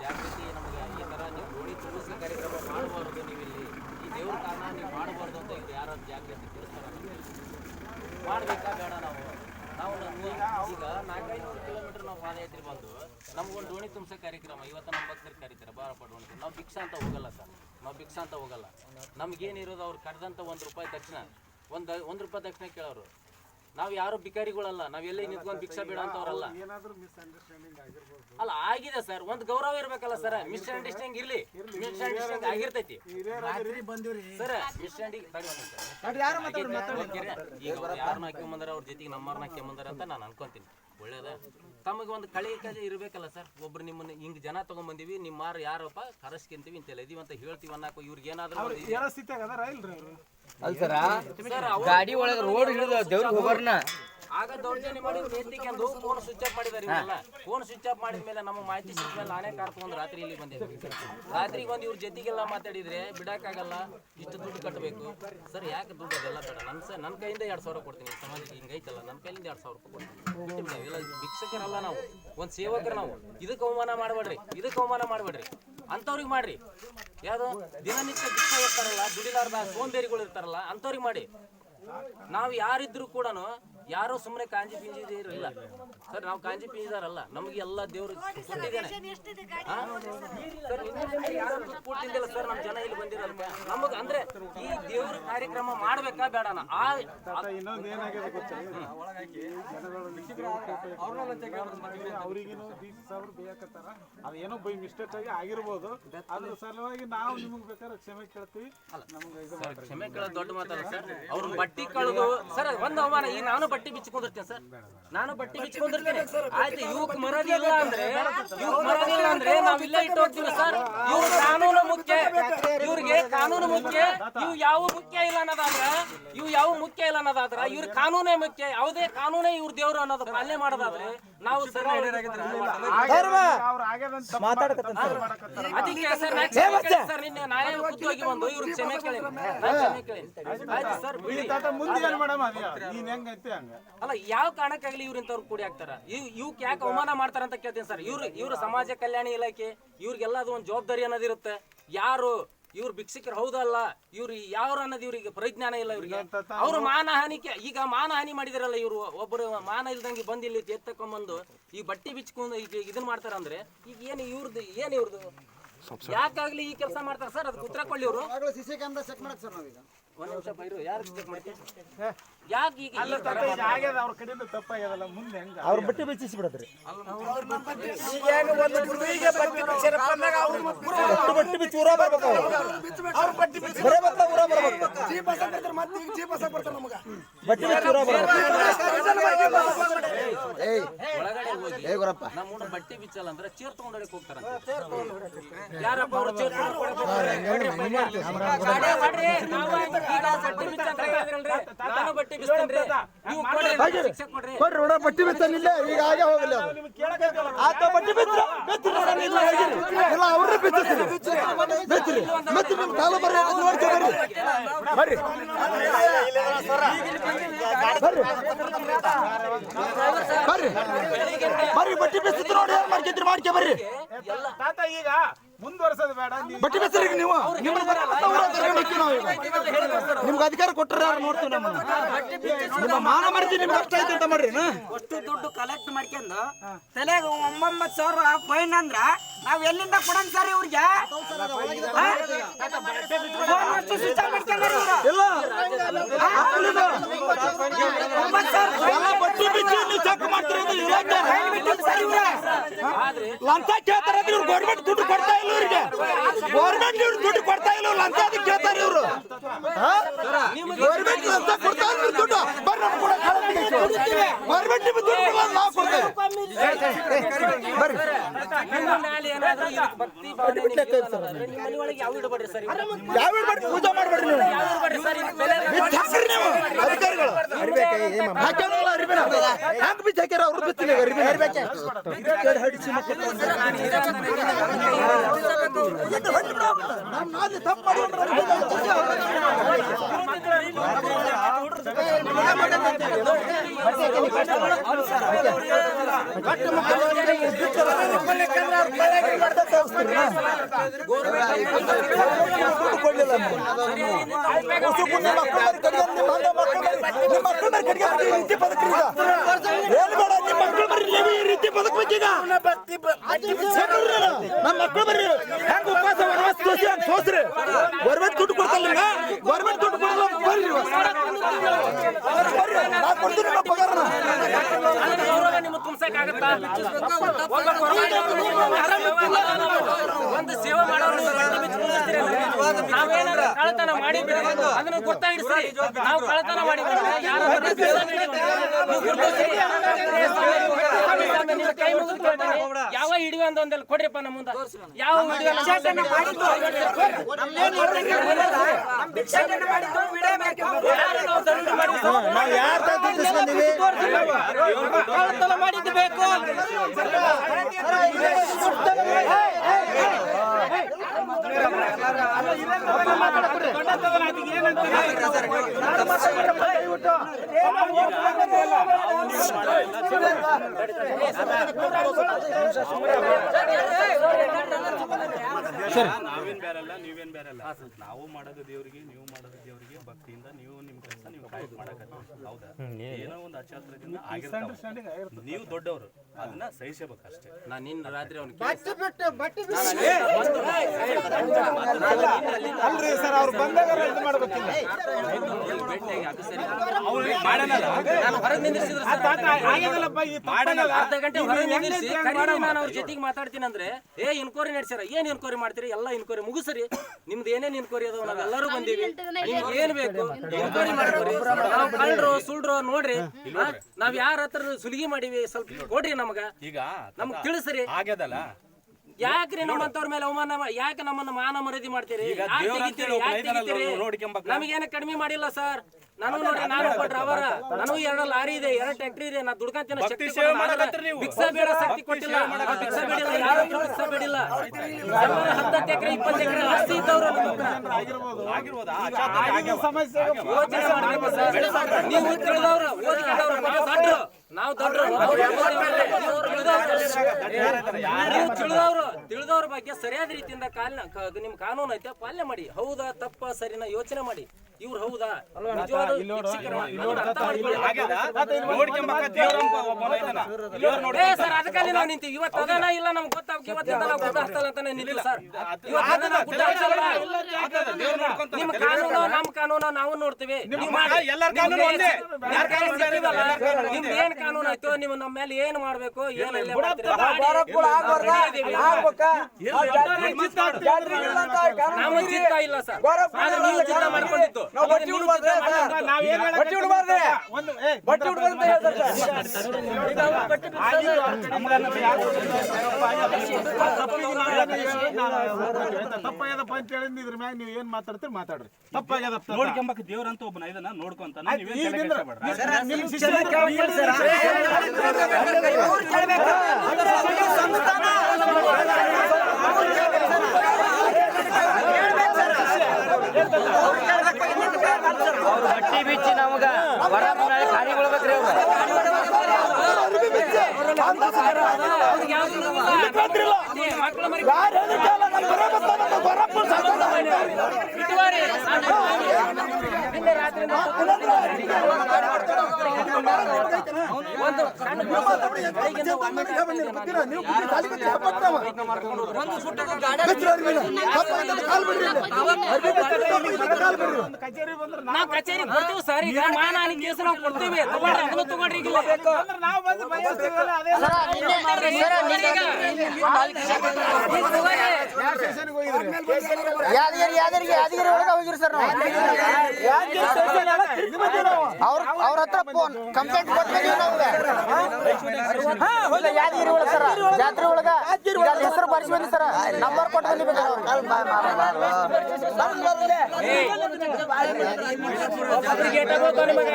ಜಾಗೃತಿ ನಮಗೆ ಈ ನೀವು ಗೋಣಿ ತುಂಬಿಸೋ ಕಾರ್ಯಕ್ರಮ ಮಾಡಬಾರ್ದು ನೀವು ಇಲ್ಲಿ ಈ ದೇವ್ರ ಕಾರಣ ನೀವು ಮಾಡಬಾರ್ದು ಅಂತ ಇದು ಯಾರು ಜಾಗೃತಿ ತಿಳಿಸ್ತಾರ ಮಾಡ್ಬೇಕಾ ಬೇಡ ನಾವು. ನಾವು ಈಗ ನಾಲ್ಕೈದು ಕಿಲೋಮೀಟರ್ ನಾವು ಪಾದಯಾತ್ರೆ ಬಂದು ನಮ್ಗೊಂದು ದೋಣಿ ತುಂಬಿಸೋ ಕಾರ್ಯಕ್ರಮ, ಇವತ್ತು ನಮ್ಮ ಭಕ್ತರು ಕರೀತಾರೆ ಬಾರಪ್ಪ ದೋಣಿ ನಾವು ಭಿಕ್ಷಾ ಅಂತ ಹೋಗಲ್ಲ ಸರ್. ನಾವು ಭಿಕ್ಷಾ ಅಂತ ಹೋಗಲ್ಲ. ನಮ್ಗೇನಿರೋದು ಅವ್ರು ಕರೆದಂಥ ಒಂದು ರೂಪಾಯಿ ದಕ್ಷಿಣ ಒಂದು ಒಂದು ರೂಪಾಯಿ ದಕ್ಷಿಣ ಕೇಳೋರು. ನಾವು ಯಾರು ಬಿಕಾರಿಗಳಲ್ಲ ನಾವ್ ಎಲ್ಲಿ ನಿಂತ್ಕೊಂಡು ಭಿಕ್ಷಾ ಬೇಡ ಅಂತವ್ರಲ್ಲ. ಏನಾದ್ರೂ ಮಿಸ್ಅಂಡರ್ಸ್ಟ್ಯಾಂಡಿಂಗ್ ಆಗಿರ್ಬೋದು. ಅಲ್ಲ ಆಗಿದೆ ಸರ್ ಒಂದ್ ಗೌರವ ಇರ್ಬೇಕಲ್ಲ ಸರ್ ಮಿಸ್ ಅಂಡರ್ಸ್ಟ್ಯಾಂಡಿಂಗ್ ಇರ್ಲಿ. ಮಿಸ್ ಅಂಡರ್ಸ್ಟ್ಯಾಂಡಿಂಗ್ ಆಗಿರ್ತೈತಿ. ಸರ್ ಮಿಸ್ ಈಗ ಅವ್ರ ಯಾರನ್ನ ಹಾಕ್ಕೊಂಬಂದಾರ ಅವ್ರ ಜೊತೆಗೆ ನಮ್ಮವ್ರನ್ನ ಹಾಕ್ಕೊಂಬಂದಾರ ಅಂತ ನಾನು ಅನ್ಕೊಂತೀನಿ. ಒಳ್ಳೇದ? ತಮಗೆ ಒಂದು ಕಳೆ ಕಜ ಇರಬೇಕಲ್ಲ ಸರ್. ಒಬ್ರು ನಿಮ್ಮನ್ನ ಹಿಂಗ್ ಜನ ತಗೊಂಡ್ಬಂದಿವಿ ನಿಮ್ಮ ಮಾರು ಯಾರಪ್ಪ ಕರೆಸ್ಕೊಂತೀವಿ ಇಂತೆಲ್ಲ ಇದೀವಿ ಅಂತ ಹೇಳ್ತೀವಿ ಅನ್ನಕ್ಕೆ ಇವ್ರಿಗೆ ಏನಾದ್ರು ಸ್ಥಿತಿಯಾಗ ಅದಾರ ಇಲ್ರಿ ಅವರು. ಅಲ್ ಸರ ಸರ್ ಗಾಡಿ ಒಳಗ ರೋಡ್ ಹಿಡಿದು ದೇವ್ರಿಗೆ ಹೋಗೋರ್ನ. ಆಗ ದೌರ್ಜನ್ಯ ಮಾಡಿ ಎತ್ತಿಕೊಂಡು ಫೋನ್ ಸ್ವಿಚ್ ಆಫ್ ಮಾಡಿದಾರೆ ಇವೆಲ್ಲ ಫೋನ್ ಸ್ವಿಚ್ ಆಫ್ ಮಾಡಿದ ಮೇಲೆ ನಮ್ಮ ಮಾಹಿತಿ ಸಿಕ್ಕ ಮೇಲೆ ನಾನೇ ಕಾರ್ ತಗೊಂಡು ರಾತ್ರಿ ಇಲ್ಲಿ ಬಂದಿದ್ದೆ. ರಾತ್ರಿ ಬಂದು ಇವ್ರ ಜೊತೆಗೆಲ್ಲ ಮಾತಾಡಿದ್ರೆ ಬಿಡಕ್ಕಾಗಲ್ಲ ಇಷ್ಟು ದುಡ್ಡು ಕಟ್ಟಬೇಕು ಸರ್ ಯಾಕೆ ದುಡ್ಡು ಅದೆಲ್ಲ ಬೇಡ? ನನ್ನ ಸರ್ ನನ್ನ ಕೈಯಿಂದ ಎರಡು ಸಾವಿರ ಕೊಡ್ತೀನಿ. ಸಮಾಜಕ್ಕೆ ಹಿಂಗೈತಲ್ಲ ನನ್ನ ಕೈಯಿಂದ ಎರಡು ಸಾವಿರ ರೂಪಾಯಿ ಕೊಡ್ತೀನಿ. ಭಿಕ್ಷಕರಲ್ಲ ನಾವು. ಒಂದು ಸೇವಕರು ನಾವು. ಇದಕ್ಕೆ ಅವಮಾನ ಮಾಡಬೇಡ್ರಿ. ಇದಕ್ಕೆ ಅವಮಾನ ಮಾಡಬೇಡ್ರಿ. ಅಂಥವ್ರಿಗೆ ಮಾಡ್ರಿ. ಯಾವುದು? ದಿನನಿತ್ಯ ಭಿಕ್ಷೆ ಇರ್ತಾರಲ್ಲ ದುಡಿಲಾರ್ದ ಸೋಂಬೇರಿಗಳು ಇರ್ತಾರಲ್ಲ, ಅಂಥವ್ರಿಗೆ ಮಾಡಿ. ನಾವು ಯಾರಿದ್ರು ಕೂಡ ಯಾರು ಸುಮ್ಮನೆ ಕಾಂಜಿ ಪಿಂಜಿದಿರಲ್ಲ ಸರ್ ನಾವು ಕಾಂಜಿ ಪಿಂಜಿದಾರಲ್ಲ ನಮಗೆ ಎಲ್ಲ ದೇವರು ಕೊಟ್ಟಿದ್ದೇನೆ? ಸರ್ ದುಡ್ಡು ಸರ್ ನಮ್ಮ ಜನ ಇಲ್ಲಿ ಬಂದಿರಲ್ಲ ನಮಗೆ ಅಂದ್ರೆ ಈ ದೇವ್ರ ಕಾರ್ಯಕ್ರಮ ಮಾಡ್ಬೇಕಾ ಬೇಡನ? ಆ ಅವ್ರಿಗೇನು ಸಾವಿರ ಬೇಕತ್ತಾರ ಅದೇನೋ ಬೈ ಮಿಸ್ಟೇಕ್ ಆಗಿ ಆಗಿರ್ಬೋದು. ಅದ್ರ ಸಲುವಾಗಿ ನಾವು ನಿಮಗೆ ಬೇಕಾದ್ರೆ ಕ್ಷಮೆ ಕೇಳ್ತೀವಿ. ನಮ್ಗೆ ಕ್ಷಮೆ ಕೇಳೋದು ದೊಡ್ಡ ಮಾತಲ್ಲ ಸರ್. ಅವ್ರ ಬಟ್ಟಿ ಕಳೆದು ಸರ್ ಒಂದು ಅವಮಾನ. ಈ ನಾನು ಬಟ್ಟಿ ಬಿಚ್ಚಿಕೊಂಡಿರ್ತೇನೆ ಸರ್? ನಾನು ಬಟ್ಟಿ ಬಿಚ್ಚಿಕೊಂಡಿರ್ತೇನೆ. ಆಯ್ತು ಇವಕ್ ಮರದಿಲ್ಲ ಅಂದ್ರೆ ಇವಕ್ ಮರದಿಲ್ಲ ಅಂದ್ರೆ ನಾವ್ ಇಲ್ಲೇ ಇಟ್ಟು ಹೋಗ್ತೀವಿ ಸರ್. ಇವ್ರ ಕಾನೂನು ಮುಖ್ಯ. ಇವ್ರಿಗೆ ಕಾನೂನು ಮುಖ್ಯ. ಇವ್ ಯಾವ ಮುಖ್ಯ ಇಲ್ಲ ಅನ್ನೋದಾದ್ರ ಇವ್ ಯಾವ ಮುಖ್ಯ ಇಲ್ಲ ಅನ್ನೋದಾದ್ರ ಇವ್ರ ಕಾನೂನೇ ಮುಖ್ಯ. ಯಾವುದೇ ಕಾನೂನೇ ಇವ್ರ ದೇವ್ರು ಅನ್ನೋದು ಪಾಲನೆ ಮಾಡೋದಾದ್ರೆ ನಾವು ಸರ್ ತಪ್ಪು ಮಾಡಕತ್ತಾರ. ಅದಕ್ಕೆ ಸರ್ ನಾ ಕ್ಷಮೆ ಕೇಳಿ ಸರ್. ನಿನ್ನೆ ನಾನೇ ಖುದ್ದಾಗಿ ಬಂದು ಇವ್ರ ಕ್ಷಮೆ ಕೇಳಿ ನಾ ಕ್ಷಮೆ ಕೇಳಿ ಆಯ್ತು ಸರ್ ಬಿಡಿ. ಮುಂದೆ ಏನ್ ಮಾಡಮ್ಮ ನೀನ್ ಹೆಂಗೈತಿ ಹಂಗ? ಅಲ್ಲ ಯಾವ ಕಾರಣಕ್ಕಾಗಲಿ ಇವ್ರ ಇಂಥವ್ರು ಕೂಡಿ ಆಗ್ತಾರ? ಇವ್ ಇವಕ್ ಯಾಕೆ ಅವಮಾನ ಮಾಡ್ತಾರ ಅಂತ ಕೇಳ್ತೀನಿ ಸರ್. ಇವ್ರು ಇವ್ರ ಸಮಾಜ ಕಲ್ಯಾಣ ಇಲಾಖೆ ಇವ್ರಿಗೆಲ್ಲ ಅದು ಒಂದು ಜವಾಬ್ದಾರಿ ಅನ್ನೋದಿರುತ್ತೆ. ಯಾರು ಇವ್ರ ಭಿಕ್ಷಕರು ಹೌದಲ್ಲ ಇವ್ರು ಯಾರು ಅನ್ನೋದು ಇವ್ರಿಗೆ ಪರಿಜ್ಞಾನ ಇಲ್ಲ ಇವ್ರಿಗೆ. ಅವ್ರು ಮಾನಹಾನಿಕೆ ಈಗ ಮಾನಹಾನಿ ಮಾಡಿದಾರಲ್ಲ ಇವ್ರು ಒಬ್ಬರು ಮಾನ ಇಲ್ದಂಗೆ ಬಂದು ಇಲ್ಲಿ ಎತ್ತಕೊಂಬಂದು ಈ ಬಟ್ಟಿ ಬಿಚ್ಕೊಂಡು ಈಗ ಇದನ್ನ ಮಾಡ್ತಾರ ಅಂದ್ರೆ ಈಗ ಏನು ಇವ್ರದ್ದು ಏನು ಇವ್ರದ್ದು ಯಾಕಾಗ್ಲಿ ಈ ಕೆಲಸ ಮಾಡ್ತಾರ? ಸರ್ ಅದಕ್ಕೆ ಉತ್ತರ ಕೊಡ್ಲಿ ಇವ್ರು. ಸಿಸಿ ಕ್ಯಾಮ್ರಾ ಚೆಕ್ ಮಾಡಕ್ ಸರ್ ನಾವೀಗ. ಒಂದ್ ನಿಮಿಷ ಬೈರು ಯಾರು ಚೆಕ್ ಮಾಡ್ತೀವಿ ಯಾಕೆ ಈಗ ಅಲ್ಲ ತಾತ ಈಗ ಆಗ್ಯದ ಅವ್ರ ಕಡೆಯಿಂದ ತಪ್ಪಾಗ್ಯದಲ್ಲ ಮುಂದೆ ಹೆಂಗ? ಅವ್ರ ಬಟ್ಟೆ ಬಿಚ್ಚಿಸಿ ಬಿಡದ್ರಿ ಬಟ್ಟೆ ಬಿಚ್ಚಿ ಊರ ಬರ್ಬೇಕು ಅವ್ರು. ಬರೇ ಬರ್ತಾವ ಊರ ಬರ್ಬೇಕು. ಬಟ್ಟೆ ಬಿಚ್ಚಿ ಊರ ಬರ್ಬೇಕು. ಏಯ್ ಒಳಗಡೆ ಹೋಗಿ ಏ ಗುರಪ್ಪ ನಮ್ಮನ್ನ ಬಟ್ಟೆ ಬಿಚ್ಚಲ್ಲ ಅಂದ್ರೆ ಚೇರ್ ತಗೊಂಡೋಡಕ್ ಹೋಗ್ತಾರ ಯಾರಪ್ಪ ಅವ್ರು ಚೇರ್ ತಗೊಂಡ್ ಬಟ್ಟೆ ಬಿಚ್ಚ ಅಂತ ಹೇಳಿದ್ರಲ್ರಿ, ನಾನು ಬಟ್ಟೆ ಬಿಚ್ತೇನ್ರಿ. ನೀವು ಕೊಡ್ರಿ, ಕೊಡ್ರಿ. ನೋಡ ಬಟ್ಟಿ ಬಿತ್ತನಿಲ್ಲ ಈಗ ಹಾಗೆ ಹೋಗಲ್ಲ ಆತ ಬಟ್ಟೆ ಬಿಚ್ಚು ಇಲ್ಲ ಅವ್ರೇ ಬಿತ್ತಿಸ್ರಿ ಬಿತ್ತಿರಿ ಮತ್ತೆ ನಿಮ್ ಕಾಲು ಬರ್ರಿ ಅದು ನೋಡ್ಕೊ ಬರ್ರಿ ಬರ್ರಿ ಬರ್ರಿ ಬರ್ರಿ ಬರ್ರಿ ಬಟ್ಟಿ ಬಿತ್ತಿತ್ತು ನೋಡಿ ಏನ್ ಮಾಡ್ಕೊಂತೀರಿ ಮಾಡ್ಕೊ ಬರ್ರಿ ಎಲ್ಲ ತಾತ ಈಗ ಮುಂದುವರ್ಸೋದು ಬೇಡ. ಬಟ್ಟಿ ನೀವು. ನಿಮ್ಗೆ ಅಧಿಕಾರ ಕೊಟ್ಟರೆ ನೋಡ್ತೀವಿ ಮಾನ ನಿಮ್ಗೆ ಅಷ್ಟ ಐತೆ ಅಂತ ಮಾಡ್ರಿ? ಅಷ್ಟು ದುಡ್ಡು ಕಲೆಕ್ಟ್ ಮಾಡ್ಕೊಂಡು ತಲೆಗೆ ಒಂಬತ್ತು ಸಾವಿರ ಫೈನ್ ಅಂದ್ರ ನಾವ್ ಎಲ್ಲಿಂದ ಕೊಡಂಗ ಸರ್ ಇವ್ರಿಗೆ? ಲಂಚ ಕೇಳ್ತಾರೆ ಇವ್ರು ಗೌರ್ಮೆಂಟ್ ದುಡ್ಡು ಕೊಡ್ತಾ ಇಲ್ಲ. ಇವ್ರಿಗೆ ಗೌರ್ಮೆಂಟ್ ಇವ್ರು ದುಡ್ಡು ಕೊಡ್ತಾ ಇಲ್ಲ ಅಂತ ಲಂಚ ಅದಕ್ಕೆ ಕೇಳ್ತಾರೆ ಇವರು. ಗೌರ್ಮೆಂಟ್ ಲಂಚ ಕೊಡ್ತಾ ಇಲ್ಲ ಇವ್ರು ದುಡ್ಡು. ಬರ್ರಿ ನಮ್ಗೆ ಕೂಡ ಗೌರ್ಮೆಂಟ್ ನಿಮ್ಗೆ ದುಡ್ಡು ಕೊಡಲ್ಲ, ನಾವು ಕೊಡ್ತೇವೆ. ಬರ್ರಿ. ಯಾವ ಇಡಬೇಡ್ರಿ ಸರ್ ಯಾವ ಮಾಡಿ ಪೂಜೆ ಮಾಡ್ಬೇಡ್ರಿ ನೀವು ಯಾವ ಇಡಬೇಡ್ರಿ ಸರ್ ಇದು ಬೆಲೆ ಬಿಚ್ಚ ಹಾಕ್ರಿ ನೀವು ಅಧಿಕಾರಿಗಳು ಹಾಕ್ಯಾರಲ್ಲ ಅರಿಬಿನ ಹ್ಯಾಂಗ್ ಬಿ ಹಾಕ್ಯಾರ? ಅವ್ರು ಬಿತ್ತಿಲ್ಲ ಅರಿಬಿನ ಹಡಿಸಿ ತಪ್ಪು ಮಾಡಿ ನಿಮ್ಮ ಮಕ್ಕಳ ಬರ್ರಿ ಹೆಂಗ್ ಉಪವಾಸ ವನವಾಸ ತೋರ್ಸಿ ಹಂಗ್ ತೋರ್ಸ್ರಿ ಗೌರ್ಮೆಂಟ್ ದುಡ್ಡು ಕೊಡ್ತಲ್ಲ ನಿಮ್ಗೆ? ಗೌರ್ಮೆಂಟ್ ದುಡ್ಡು ಕೊಡಲ್ಲ ಬರ್ರಿ ಬರ್ರಿ ನಾ ಕೊಡ್ತೀನಿ ಪಗಾರನ. ತುಂಬ್ಸಕ್ಕಾಗತ್ತಾ? ಒಂದು ಸೇವೆ ಮಾಡೋರು ನೀವು ಗಂಟು ಬಿಚ್ಚಿ ಕೂರಿಸ್ತೀರಿ ಅಲ್ಲ? ನಾವೇನಾದ್ರು ಕಳ್ಳತನ ಮಾಡಿದ್ರೆ ಅದನ್ನ ಗೊತ್ತಾಯ್ತೀರಿ ನಾವು ಕಳ್ಳತನ ಮಾಡಿದ್ರೆ ಕೈ ಮುಗಿದು ಯಾವ ಹಿಡಿಯೋ ಅಂತ ಒಂದಲ್ಲಿ ಕೊಡ್ರಿಪ್ಪ ನಮ್ಮ ಮುಂದೆ ಯಾವ ಕಳ್ಳತನ ಮಾಡಿದ್ದು ಬೇಕು ನಾವೇನ್ ಬೇರೆಲ್ಲ ನೀವೇನ್ ಬೇರೆಲ್ಲ. ನಾವು ಮಾಡೋದು ದೇವ್ರಿಗೆ ನೀವು ಮಾಡೋದು ಭಕ್ತಿಯಿಂದ ನೀವು ನಿಮ್ ಕೆಲಸ ನೀವು ಕಾಯ್ದು ಮಾಡಕತ್ತೀವಿ ಹೌದಾ? ಏನೋ ಒಂದು ಅಚಾತುರ್ಯದಿಂದ ಆಗಿರ್ತಾವ. ನೀವು ದೊಡ್ಡವರು ಅದನ್ನ ಸಹಿಸಬೇಕು ಅಷ್ಟೇ. ನಾನು ನಿನ್ನ ರಾತ್ರಿ ಅವ್ನಿಗೆ ಅಲ್ರಿ ಸರ್ ಅವ್ರು ಬಂದಾಗ ಇದು ಮಾಡ್ಬೇಕಿಲ್ಲ. ಭೇಟಿಯಾಗಿ ಅದು ಸರಿ? ನಾನು ಹೊರಗೆ ನಿಂದಿರ್ಸಿದ್ರೆ ಸರ್ ಆಗಿದಲ್ಲಪ್ಪ ಈ ತಪ್ಪನಲ್ಲ. ಅರ್ಧ ಗಂಟೆ ಹೊರಗೆ ನಿಂದಿರ್ಸಿ. ನಾನು ಅವ್ರ ಜೊತೆಗೆ ಮಾತಾಡ್ತೀನಿ ಅಂದ್ರೆ ಏ ಇನ್ಕ್ವೈರಿ ನಡೆಸಿರ ಏನ್ ಇನ್ಕ್ವೈರಿ ಮಾಡ್ತೀರಿ? ಎಲ್ಲ ಇನ್ಕ್ವೈರಿ ಮುಗಿಸ್ರಿ. ನಿಮ್ದು ಏನೇನ್ ಇನ್ಕ್ವೈರಿ ಅದಾವ? ನಾವೆಲ್ಲರೂ ಬಂದೀವಿ. ನಿಮ್ಗೆ ಏನ್ ಬೇಕು ಇನ್ಕ್ವೈರಿ ಮಾಡ್ಕೊರಿ ನಾವು ಕಳ್ರು ಸುಳ್ರು ನೋಡ್ರಿ? ನಾವ್ ಯಾರ ಹತ್ರ ಸುಲಿಗೆ ಮಾಡಿವಿ. ಸ್ವಲ್ಪ ಕೊಡ್ರಿ ನಮಗ. ಈಗ ನಮ್ಗ್ ತಿಳಿಸ್ರಿ. ಆಗ್ಯದಲ್ಲ ಯಾಕ್ರಿ ನಮ್ಮಂತವ್ರ ಮೇಲೆ ಅವಮಾನ ಯಾಕೆ ನಮ್ಮನ್ನ ಮಾನ ಮರದಿ ಮಾಡ್ತೀರಿ. ನಮಗೇನು ಕಡಿಮೆ ಮಾಡಿಲ್ಲ ಸರ್. ನಾನು ನೋಡಿ ನಾನು ಕೊಟ್ರ ಅವರ ನನಗೂ ಎರಡು ಲಾರಿ ಇದೆ ಎರಡು ಟ್ಯಾಕ್ಟ್ರಿ ಇದೆ. ನಾ ದುಡ್ಕಂತಿನ ಭಕ್ತಿ ಶಕ್ತಿ ಸೇವೆ ಕೊಡಲ್ಲ. ಮಾಡಕತ್ತೀರಿ ನೀವು. ಭಿಕ್ಷಾ ಬೇಡ ಶಕ್ತಿ ಕೊಟ್ಟಿಲ್ಲ. ಭಿಕ್ಷಾ ಬೇಡಿಲ್ಲ ಯಾರು ಭಿಕ್ಷಾ ಬೇಡಿಲ್ಲ. ನಮ್ಮನ್ನ ಹತ್ತತ್ತು ಎಕರೆ ಇಪ್ಪತ್ತು ಎಕರೆ ಆಸ್ತಿ ಇದ್ದವ್ರು ಆಗಿರಬಹುದು ಆಗಿರಬಹುದು ಆ ಆಗಿನ ಸಮಸ್ಯೆ ಯೋಚನೆ ಮಾಡ್ಬೇಕು ಸರ್. ನೀವು ತಿಳಿದವ್ರು ಓದಿ ನಾವು ದೊಡ್ಡರು ನಾವು ತಿಳಿದವ್ರು. ತಿಳಿದವ್ರ ಬಗ್ಗೆ ಸರಿಯಾದ ರೀತಿಯಿಂದ ಕಾಲ ಕ- ನಿಮ್ ಕಾನೂನು ಐತೆ ಪಾಲನೆ ಮಾಡಿ. ಹೌದಾ ತಪ್ಪ ಸರಿನಾ ಯೋಚನೆ ಮಾಡಿ. ಇವ್ರು ಹೌದಾ? ಸರ್ ಅದಕ್ಕಾಗಿ ನಾವು ನಿಂತೀವಿ. ಇವತ್ತು ಅದನ್ನ ಇಲ್ಲ ನಮ್ಗೆ ಗೊತ್ತಾಗ ಇವತ್ತಿಂದ ನಾವು ಗೊತ್ತಾಗ್ತಲ್ಲ ಅಂತಾನೆ ನಿಲ್ಲ ಸರ್. ಇವತ್ತು ಅದನ್ನ ಗೊತ್ತಾಗ್ತಲ್ಲ ನಿಮ್ಮ ಕಾನೂನು ನಮ್ ಕಾನೂನು ನಾವು ನೋಡ್ತೀವಿ. ಎಲ್ಲರ ಕಾನೂನು ನಿಮ್ಗೆ ಏನ್ ಕಾನೂನು ಆಯ್ತು ನೀವು ನಮ್ಮ ಮೇಲೆ ಏನ್ ಮಾಡ್ಬೇಕು ಏನ್? ನಾವು ಇಲ್ಲ ಚಿತ್ತ ಸರ್ ಆದ್ರೆ ನೀವು ಚಿತ್ತ ಮಾಡ್ಕೊಂಡಿದ್ದು. ತಪ್ಪಾಗ್ಯದಪ್ಪ ಅಂತ ಹೇಳಿ ಇದ್ರ ಮ್ಯಾಗ ನೀವು ಏನ್ ಮಾತಾಡ್ತೀರಿ ಮಾತಾಡ್ರಿ ತಪ್ಪಾಗ್ಯದಪ್ಪ ನೋಡ್ಕೊಂಬಕ್ ದೇವ್ರಂತ ಒಬ್ಬನ ಇದನ್ನ ನೋಡ್ಕೊಂತ ನೀವೇನ್ ತಲೆ ಬಟ್ಟಿ ಬಿಚ್ಚಿ ನಮಗ ಖಾಲಿ ಬರೋ ಬರಪ್ಪ ಸಾಕು. ನಾವು ಕಚೇರಿ ಕೊಡ್ತೀವಿ ಸರ್ ಈಗ ಮಾನಹಾನಿ ಕೇಸ್ ನಾವು ಕೊಡ್ತೀವಿ ತಗೊಳ್ರಿ ಅದನ್ನು ತಗೊಳ್ರಿ ಈಗ ಅಂದ್ರೆ ನಾವು ಬಂದು ಬಯಸ್ತೀವಲ್ಲ ಅದೇ ಸ್ಟೇಷನ್ಗೆ ಹೋಗಿದ್ರಿ ಯಾದಗಿರಿ ಯಾದಗಿರಿ ಯಾದಗಿರಿ ಒಳಗ ಹೋಗಿರಿ ಸರ್ ನಾವು ಅವ್ರ ಅವ್ರ ಹತ್ರ ಫೋನ್ ಕಂಪ್ಲೇಂಟ್ ಕೊಟ್ಟಿದ್ದೀವಿ ನಾವು ಯಾದಗಿರಿ ಒಳಗ ಸರ್ ಜಾತ್ರೆ ಒಳಗ ಹೆಸರು ಬರ್ಸಿ ಬಂದಿ ಸರ್ ನಂಬರ್ ಕೊಟ್ಟು ನಿಮಗೆ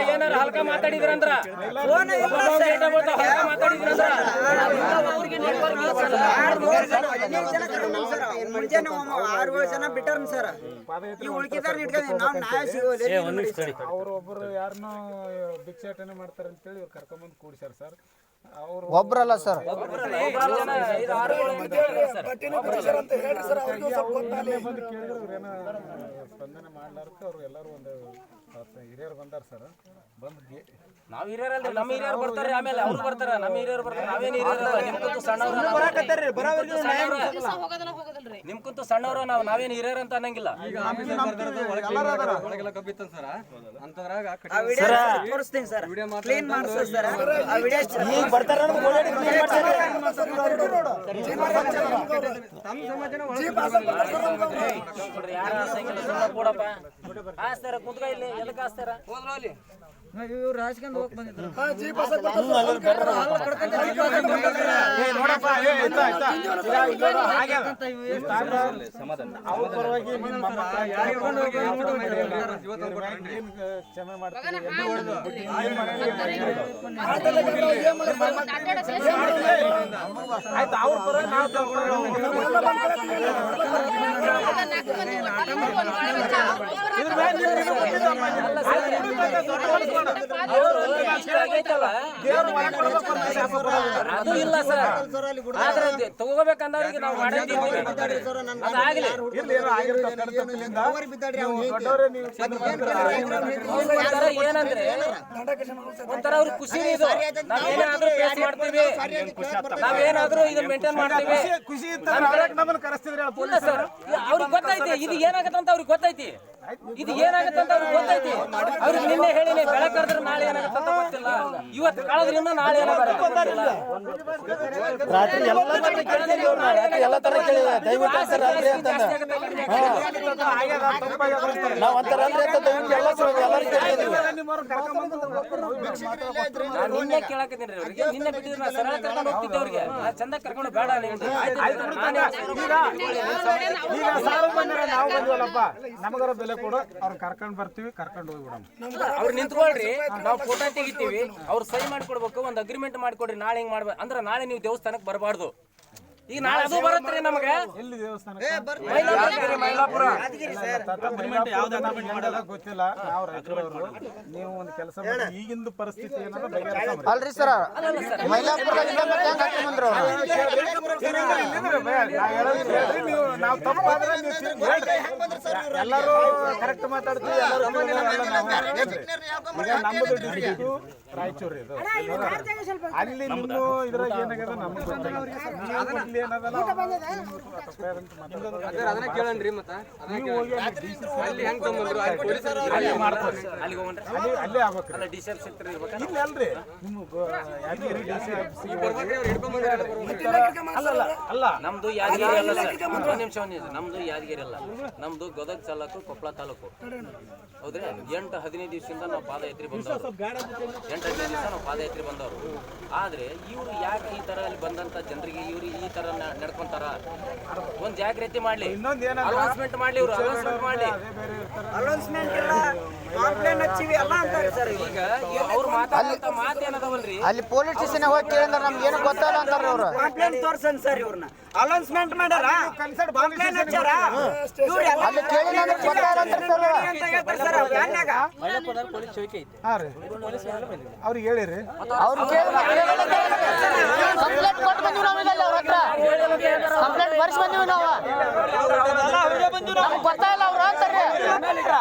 ಏನಾರ ಹಲ್ಕ ಮಾತಾಡಿದ್ರಂದ್ರ ಮಾತಾಡಿದ್ರಂದ್ರ ಮುಂಜಾನೆ ಆರು ಏಳು ಜನ ಬಿಟ್ಟಾರ ಸರ್. ಈ ಉಳ್ಕಿದಾರ ಇಟ್ಕೊಂಡು ನಾವು ನ್ಯಾಯ ಯಾರನ್ನೋ ಭಿಕ್ಷಾಟನೆ ಮಾಡ್ತಾರೆ ಅಂತೇಳಿ ಇವ್ರು ಕರ್ಕೊಂಬಂದು ಕೂಡಿಸ್ಯಾರ ಸರ್. ಅವರು ಒಬ್ರಲ್ಲ ಸರ್. ಬಂದು ಕೇಳಿದ್ರೆ ಅವ್ರೇನೋ ಸ್ಪಂದನೆ ಮಾಡ್ಲಾರ್ಕ ಅವ್ರು ಎಲ್ಲರೂ ಒಂದು ಹಿರಿಯರು ಬಂದಾರ ಸರ್ ಬಂದು ನಾವ್ ಹಿರಿಯರಲ್ರಿ ನಮ್ಮ ಹಿರಿಯರು ಬರ್ತಾರೆ ಆಮೇಲೆ ಅವ್ರು ಬರ್ತಾರ ನಮ್ಮ ಹಿರಿಯರು ಬರ್ತಾರೆ ನಾವೇನ್ ಹಿರಿಯರಲ್ಲ ನಿಮ್ಕಂತೂ ಸಣ್ಣವ್ರ ನಿಮ್ಕಂತೂ ಸಣ್ಣವ್ರು ನಾವ್ ನಾವೇನ್ ಹಿರಿಯರ್ ಅಂತ ಅನ್ನಂಗಿಲ್ಲ ಆ ವಿಡಿಯೋ ತೋರಿಸ್ತೀನಿ ಸರ್ ಕ್ಲೀನ್ ಮಾಡಿಸ್ತೀನಿ ಸರ್ ಆ ವಿಡಿಯೋ ಈಗ ಬರ್ತಾರ ನಮ್ಗೆ ಓಡಾಡಿ ಕ್ಲೀನ್ ಮಾಡ್ತಾರೆ ನೋಡ್ರಿ ಯಾರ ಕುಂತ್ಕ ಇಲ್ಲಿ ಎದಕ್ ಹಾಸ್ತಾರ ಈಗ ಇದೊಂದು ಹಾಗೆ ಮಾಡ್ತೀರಿ? ಆಯ್ತು ಅವ್ರ ಪರವಾಗಿ ನಾವು ಇದ್ರ ಅದು ಇಲ್ಲ ಸರ್. ಆದ್ರೆ ಇದು ತಗೋಬೇಕಂದವ್ರಿಗೆ ನಾವು ಮಾಡಿದ್ದೀವಿ ಅದಾಗ್ಲಿ ಒಂಥರ ಏನಂದ್ರೆ? ಒಂಥರ ಅವ್ರ ಖುಷಿ ಇದು. ನಾವೇನಾದ್ರೂ ಫೇಸ್ ಮಾಡ್ತೀವಿ. ನಾವೇನಾದ್ರೂ ಇದನ್ನ ಮೇಂಟೈನ್ ಮಾಡ್ತೀವಿ. ಖುಷಿ ಇತ್ತು ನಮ್ಮನ್ನ ಕರೆಸ್ತಿದ್ರೆ ಇಲ್ಲ ಸರ್. ಅವ್ರಿಗೆ ಗೊತ್ತೈತಿ ಇದು ಏನಾಗತ್ತಂತ ಅವ್ರಿಗೆ ಗೊತ್ತೈತಿ ಇದು ಏನಾಗತ್ತಂತ ಅವ್ರಿಗೆ ಗೊತ್ತೈತಿ. ಅವ್ರಿಗೆ ನಿನ್ನೆ ಹೇಳಿನಿ ಬೆಳೆ ಕರೆದ್ರೆ ನಾಳೆ ಏನಾಗತ್ತಂತ ಗೊತ್ತಿಲ್ಲ. ಇವತ್ತು ಕಳೆದ್ರಿಂದ ನಾಳೆ ಏನಾಗುತ್ತೆ ರಾತ್ರಿ ಎಲ್ಲ ತರ ಕೇಳಿದ್ವಿ ಅವ್ರನ್ನ. ರಾತ್ರಿ ಎಲ್ಲ ತರ ಕೇಳಿ ದಯವಿಟ್ಟು ಸರ್ ರಾತ್ರಿ ಅಂತಂದ ನಾವ್ ಅಂತಾರ ಅಂದ್ರೆ ಅಂತ ದಯವಿಟ್ಟು ಎಲ್ಲ ಸರ್ ಎಲ್ಲರೂ ಕೇಳಿದ್ವಿ ನಾನ್ ನಿನ್ನೆ ಕೇಳಕತ್ತೀನಿ ರೀ ಅವ್ರಿಗೆ. ನಿನ್ನೆ ಬಿಟ್ಟಿದ್ರೆ ನಾ ಸರಳ ಕರ್ಕೊಂಡು ಹೋಗ್ತಿದ್ದೆ ಅವ್ರಿಗೆ. ಚಂದ ಕರ್ಕೊಂಡು ಬೇಡ ನೀವು ಆಯ್ತು ಈಗ ಸಾರು ಬಂದ್ರೆ ನಾವು ಬಂದ್ವಲ್ಲಪ್ಪ. ನಮಗಾರ ಬೆಲೆ ಕೊಡು ಅವ್ರು ಕರ್ಕೊಂಡು ಬರ್ತೀವಿ, ಕರ್ಕೊಂಡು ಹೋಗ್ಬಿಡಮ್ಮ ಅವ್ರು ನಿಂತ್ಕೊಳ್ರಿ, ನಾವು ಫೋಟೋ ತೆಗಿತೀವಿ, ಅವ್ರು ಸಹಿ ಮಾಡ್ಕೊಡ್ಬೇಕು, ಒಂದು ಅಗ್ರಿಮೆಂಟ್ ಮಾಡ್ಕೊಡ್ರಿ, ನಾಳೆ ಹಿಂಗ್ ಮಾಡ್ಬೇಕು ಅಂದ್ರೆ ನಾಳೆ ನೀವು ದೇವಸ್ಥಾನಕ್ಕೆ ಬರಬಾರ್ದು. ಈಗ ನಾಳೆ ಅದು ಬರುತ್ತೆ ನಮಗೆ ಎಲ್ಲಿ ದೇವಸ್ಥಾನ ಮೈಲಾಪುರ ಗೊತ್ತಿಲ್ಲ ನಾವು ರೈತರವರು ನೀವು ಒಂದು ಕೆಲಸ ಮಾಡಿ ಈಗಿಂದ ಪರಿಸ್ಥಿತಿ ಏನದ ಬಗೆಹರಿಸಮ್ಮ. ಅಲ್ರಿ ಸರ್ ನೀವು ನಾವು ತಪ್ಪಾದ್ರೆ ನೀವು ಎಲ್ಲರೂ ಕರೆಕ್ಟ್ ಮಾತಾಡ್ತೀವಿ ನಮ್ಮದು ಡಿಸ್ಟ್ರಿಕ್ಟ್ ರಾಯಚೂರು ಇದು ಅಲ್ಲಿ ನಿಮ್ಮ ಇದ್ರಾಗ ಏನಾಗ್ಯದ ನಮ್ಗೆ ಗೊತ್ತಿಲ್ಲ ಇಲ್ಲಿ ಏನದಲ್ಲ ಅದನ್ನ ಕೇಳನ್ರಿ ಮತ್ತ. ಅಲ್ಲಿ ಅಲ್ಲಿ ಹೆಂಗ್ ತಗೊಂಡ್ರು ಅಲ್ಲಿ ಪೊಲೀಸರು ಅಲ್ಲಿ ಮಾಡ್ತಾರೆ. ಅಲ್ಲಿಗೆ ಹೋಗ್ರಿ ಅಲ್ಲಿ ಅಲ್ಲೇ ಆಗ್ಬೇಕ್ರಿ ಅಲ್ಲ ಡಿ ಸಿ ಎಫ್ ಸಿಗ್ತಾರೆ ಇಲ್ಲ ಅಲ್ರಿ. ನಿಮ್ಮ ಗೋ- ಯಾದಗಿರಿ ಹಿಡ್ಕೊಂಡ್ ಅಲ್ಲ ನಮ್ದು ಯಾದಗಿರಿ ಅಲ್ಲ ಸರ್. ಒಂದ್ ನಿಮಿಷ ಒಂದ್ ನಮ್ದು ಯಾದಗಿರಿ ಅಲ್ಲ. ನಮ್ದು ಗದಗ ತಾಲೂಕು ಕೊಪ್ಪಳ ತಾಲೂಕು. ಹೌದ್ರಿ? ಎಂಟು ಹದಿನೈದು ದಿವಸದಿಂದ ನಾವು ಪಾದಯಾತ್ರೆ ಬಂದವರು. ಎಂಟು ಹದಿನೈದು ದಿವಸ ನಾವು ಪಾದಯಾತ್ರೆ ಬಂದವರು. ಆದ್ರೆ ಇವ್ರು ಯಾಕೆ ಈ ತರ ಅಲ್ಲಿ ಬಂದಂತ ಜನರಿಗೆ ಇವ್ರು ಈ ತರ ನ- ನಡ್ಕೊಂತಾರ. ಒಂದ್ ಜಾಗೃತಿ ಮಾಡ್ಲಿ. ಅನೌನ್ಸ್ಮೆಂಟ್ ಮಾಡ್ಲಿ ಇವ್ರು ಅನೌನ್ಸ್ಮೆಂಟ್ ಮಾಡ್ಲಿ. ಅನೌನ್ಸ್ಮೆಂಟ್ ಇಲ್ಲ. ಕಾಂಪ್ಲೇನ್ ಹಚ್ಚಿವಿ ಎಲ್ಲ ಅಂತಾರೆ ಸರ್ ಈಗ ಅವ್ರು ಮಾತಾಡಂತ ಮಾತು ಏನದವಲ್ರಿ ಅಲ್ಲಿ ಪೊಲೀಸ್ ಸ್ಟೇಷನ್ ಹೋಗಿ ಕೇಳಿದ್ರೆ ನಮ್ಗೆ ಏನು ಗೊತ್ತಾಗಲ್ಲ ಅಂತಾರೆ ಅವ್ರು ಕಂಪ್ಲೇಂಟ್ ತೋರ್ಸನ್ ಸರ್ ಇವ್ರನ್ನ. ಅನೌನ್ಸ್ಮೆಂಟ್ ಮಾಡ್ಯಾರ? ಕಂಪ್ಲೇಂಟ್ ಹಚ್ಚಾರ? ಇವ್ರು ಎಲ್ಲ ಅಲ್ಲಿ ಕೇಳಿಲ್ಲ ಅಂದ್ರೆ ಗೊತ್ತಾಗಲ್ಲ ಅಂತಾರ ಸರ್ ಅಂತ ಹೇಳ್ತಾರೆ ಸರ್ ಅವ್ರು ಯಾನ್ಯಾಗ ಹಾ ರೀ ಅವ್ರಿಗೆ ಹೇಳಿರಿ. ಅವ್ರು ಕಂಪ್ಲೇಂಟ್ ಕೊಟ್ಟು ಬಂದಿವಿ ನಾವು ಇಲ್ಲಿ ಅವ್ರ ಹತ್ರ. ಕಂಪ್ಲೇಂಟ್ ಬರ್ಸಿ ಬಂದಿವಿ ನಾವು. ನಮ್ಗೆ ಗೊತ್ತಾಗಲ್ಲ ಅವ್ರು ಅಂತಾರೆ.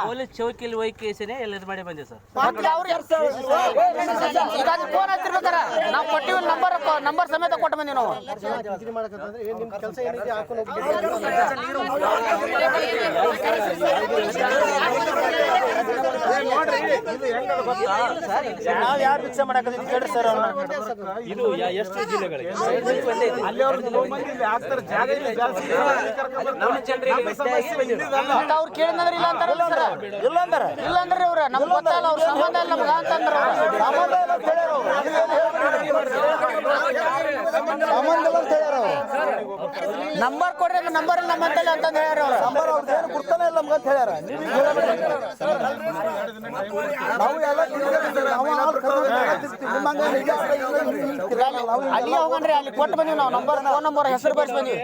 ಪೊಲೀಸ್ ಚೌಕಿಲಿ ಹೋಗಿ ಕೇಸಿನೇ ಎಲ್ಲ ಇದು ಮಾಡಿ ಬಂದೆ ಸರ್ ಫೋನ್ ಹಚ್ಚಿರ್ಬೇಕಾರ ನಾವು ಕೊಟ್ಟಿವಿ ನಂಬರ್ ನಂಬರ್ ಸಮೇತ ಕೊಟ್ಟು ಬಂದಿವಿ ನಾವು ನಾವ್ ಯಾರು ಭಿಕ್ಷೆ ಮಾಡಾಕತ್ತೀವಿ ಕೇಳ್ರಿ ಸರ್ ಇದು ಎಷ್ಟು ಜಿಲ್ಲೆಗಳಿಗೆ ಅಲ್ಲಿ ಅವ್ರು ತಗೊಂಡ್ಬಂದು ಇಲ್ಲಿ ಜಾಗ ಅಂತಾರಲ್ಲ ಸರ್ ಇಲ್ಲ ಅಂತಾರೆ ಇಲ್ಲ ಅಂದ್ರೆ ಇವ್ರ ನಮ್ಗೆ ಗೊತ್ತಲ್ಲ ಅವ್ರ ಸಂಬಂಧ ಇಲ್ಲ ನಮ್ಗೆ ಅಂತಂದ್ರ ಸಂಬಂಧ ಅಂತ ಹೇಳ್ಯಾರ. ಅಂತ ಹೇಳ್ಯಾರ ನಂಬರ್ ಕೊಡ್ರಿ ನಂಬರ್ ನಮ್ಮಂತಲ್ಲ ಅಂತಂದ್ ಹೇಳ್ಯಾರ ಅವ್ರು ನಂಬರ್ ಅವ್ರದ್ದು ಏನು ಗುರ್ತಾನೆ ಇಲ್ಲ ನಮ್ಗೆ ಅಂತ ಹೇಳ್ಯಾರ. ನಾವು ಎಲ್ಲ. ನಾವು ಆಲ್ ಕರ್ನಾಟಕ. ನಿಮ್ಮ ನಿಜ ಅಲ್ಲ, ಹೋಗಣ್ರಿ ಅಲ್ಲಿ ಕೊಟ್ಟು ಬಂದೀವಿ ನಾವು ನಂಬರ್ ಫೋನ್ ನಂಬರ್ ಹೆಸರು ಬರ್ಸಿ ಬಂದೀವಿ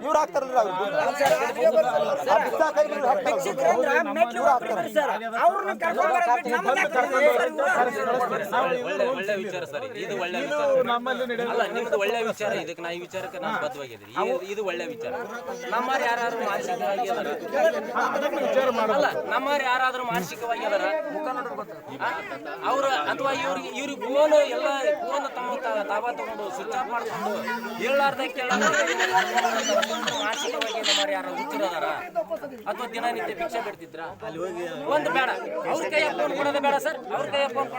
ಇವ್ರು ಹಾಕ್ತಾರಲ್ರಿ ಅವ್ರು. ಇವ್ರು ಹಾಕ್ತಾರೆ ಒಳ್ಳೆ ವಿಚಾರ ಸರ್ ಇದು. ಒಳ್ಳೆ ವಿಚಾರ. ಅಲ್ಲ ನಿಮ್ದು ಒಳ್ಳೆ ವಿಚಾರ. ಇದಕ್ಕೆ ನಾ ಈ ವಿಚಾರಕ್ಕೆ ನಾನು ಬದ್ಧವಾಗಿದ್ದೀನಿ. ಇದು- ಇದು ಒಳ್ಳೆ ವಿಚಾರ. ನಮ್ಮವ್ರು ಯಾರಾದ್ರೂ ಮಾನಸಿಕವಾಗಿ ಅದಾರ? ಅಲ್ಲ ನಮ್ಮವ್ರು ಯಾರಾದ್ರೂ ಮಾನಸಿಕವಾಗಿ ಅದಾರ? ಅವ್ರ ಅಥವಾ ಇವ್ರಿಗೆ ಇವ್ರಿಗೆ ಫೋನ್ ಎಲ್ಲ ಫೋನ್ ತಮ್ಮ ತ- ತಾವ ತಗೊಂಡು ಸ್ವಿಚ್ ಆಫ್ ಮಾಡ್ಕೊಂಡು ಹೇಳಾರ್ದ ಕೇಳ ಮಾನಸಿಕವಾಗಿ ನಮ್ಮವ್ರು ಯಾರು ಹುಚ್ಚಿರೋದಾರ ಅಥವಾ ದಿನನಿತ್ಯ ಭಿಕ್ಷೆ ಬಿಡ್ತಿದ್ರ? ಒಂದು ಬೇಡ. ಅವ್ರ ಕೈಯ ಫೋನ್ ಕೊಡೋದು ಬೇಡ ಸರ್. ಅವ್ರ ಕೈಯ ಫೋನ್ ಕೊಡೋದು